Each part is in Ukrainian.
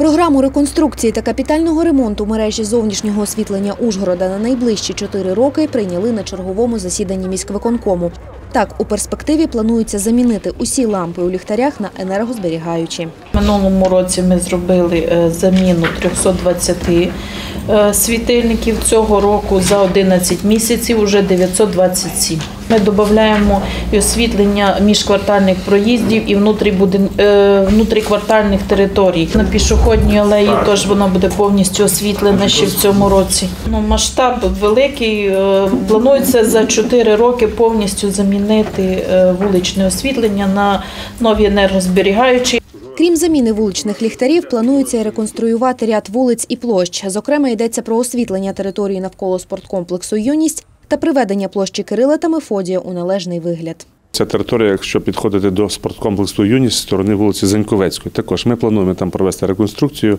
Програму реконструкції та капітального ремонту мережі зовнішнього освітлення Ужгорода на найближчі чотири роки прийняли на черговому засіданні міськвиконкому. Так, у перспективі планується замінити усі лампи у ліхтарях на енергозберігаючі. Минулому році ми зробили е, заміну 320 е, світильників. Цього року за 11 місяців вже 927. Ми додаємо і освітлення міжквартальних проїздів і е, внутріквартальних територій. На пішохідній алеї теж вона буде повністю освітлена ще в цьому році. Ну, масштаб великий. е, Планується за 4 роки повністю замінити е, вуличне освітлення на нові енергозберігаючі. Крім заміни вуличних ліхтарів, планується і реконструювати ряд вулиць і площ. Зокрема, йдеться про освітлення території навколо спорткомплексу «Юність» та приведення площі Кирила та Мефодія у належний вигляд. Ця територія, якщо підходити до спорткомплексу Юність з сторони вулиці Заньковецької, також ми плануємо там провести реконструкцію.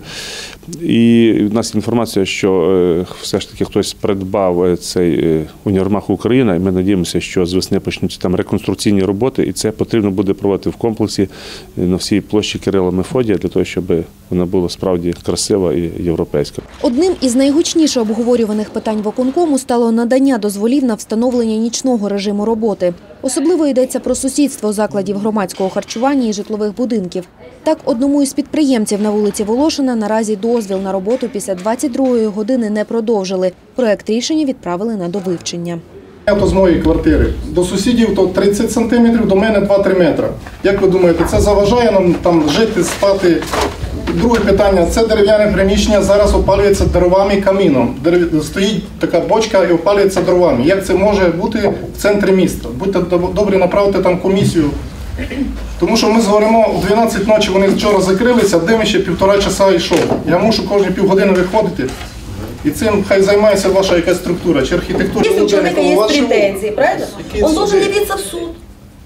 І в нас інформація, що е, все ж таки хтось придбав е, цей е, універмаг Україна, і ми надіємося, що з весни почнуться там реконструкційні роботи, і це потрібно буде проводити в комплексі на всій площі Кирила Мефодія, для того, щоб вона була справді красива і європейська. Одним із найгучніше обговорюваних питань виконкому стало надання дозволів на встановлення нічного режиму роботи. Особливо йдеться про сусідство закладів громадського харчування і житлових будинків. Так, одному із підприємців на вулиці Волошина наразі дозвіл на роботу після 22-ї години не продовжили. Проект рішення відправили на довивчення. Я то з моєї квартири. До сусідів то 30 сантиметрів, до мене 2-3 метри. Як ви думаєте, це заважає нам там жити, спати? Друге питання це дерев'яне приміщення зараз опалюється дровами і каміном. Дерев- Стоїть така бочка і опалюється дровами. Як це може бути в центрі міста? Будьте доб- добрі, направте там комісію. Тому що ми згоримо в 12 ночі, вони вчора закрилися, дим ще півтора часа йшов. Я мушу кожні півгодини виходити. І цим хай займається ваша якась структура чи архітектура. Если у человека У вас есть живуть. претензии, правильно? Какие Он должен суды? явиться в суд.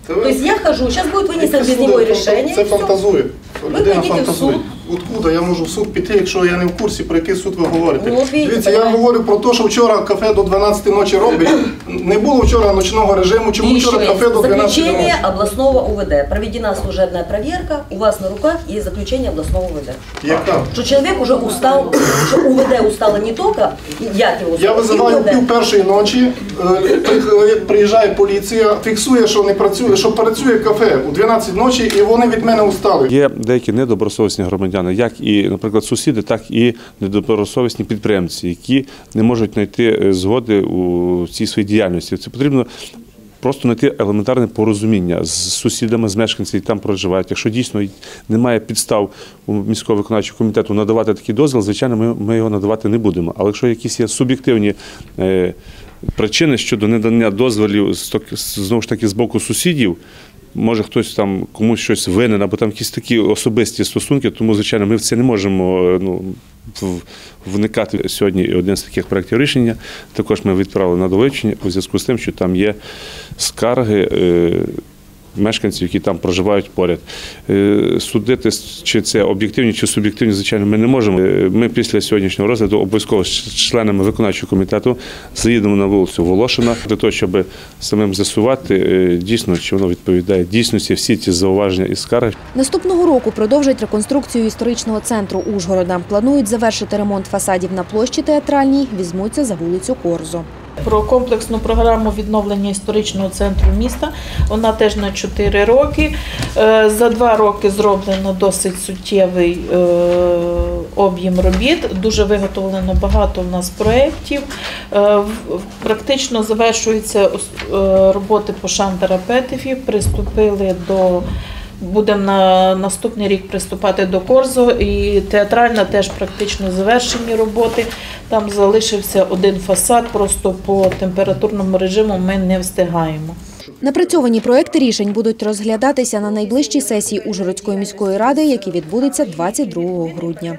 Та ви- То есть я хожу, сейчас будет вынесено без Суди, него фанта- решение. Це и всё. фантазує. Ви Людина підіть в фантазує. суд. Откуда я можу в суд піти, якщо я не в курсі, про який суд ви говорите? Ну, Дивіться, я говорю про те, що вчора кафе до 12 ночі робить. Не було вчора ночного режиму, чому еще вчора кафе до есть 12 ночі? заключение областного УВД. Проведена служебная проверка, у вас на руках есть заключение областного УВД. Яка? Что человек уже устал, что УВД устало не только, я его Я визиваю пів першої ночі, е, при- приїжджає поліція, фіксує, що не працює, що працює кафе у 12 ночі, і вони від мене устали. Є деякі недобросовісні громадяни, як і, наприклад, сусіди, так і недобросовісні підприємці, які не можуть знайти е, згоди у цій своїй діяльності. Це потрібно. Просто знайти елементарне порозуміння з сусідами, з мешканцями, які там проживають. Якщо дійсно немає підстав у міського виконавчого комітету надавати такий дозвіл, звичайно, ми, його надавати не будемо. Але якщо якісь є суб'єктивні е, причини щодо недання дозволів знову ж таки з боку сусідів, може хтось там комусь щось винен, або там якісь такі особисті стосунки, тому, звичайно, ми в це не можемо е, ну, вникати сьогодні. Один з таких проєктів рішення також ми відправили на довивчення у зв'язку з тим, що там є скарги. Мешканців, які там проживають поряд. Е, Судити, чи це об'єктивні, чи суб'єктивні, звичайно, ми не можемо. Е, Ми після сьогоднішнього розгляду обов'язково з членами виконавчого комітету заїдемо на вулицю Волошина для того, щоб самим з'ясувати е, дійсно, чи воно відповідає дійсності всі ці зауваження і скарги. Наступного року продовжать реконструкцію історичного центру Ужгорода. Планують завершити ремонт фасадів на площі театральній, візьмуться за вулицю Корзо. Про комплексну програму відновлення історичного центру міста. Вона теж на 4 роки. Е, За 2 роки зроблено досить суттєвий е, об'єм робіт. Дуже виготовлено багато у нас проєктів. Е, Практично завершуються роботи по шантерапетифі. Приступили до Будемо на наступний рік приступати до Корзо і театральна теж практично завершені роботи. Там залишився один фасад, просто по температурному режиму ми не встигаємо. Напрацьовані проекти рішень будуть розглядатися на найближчій сесії Ужгородської міської ради, які відбудеться 22 грудня.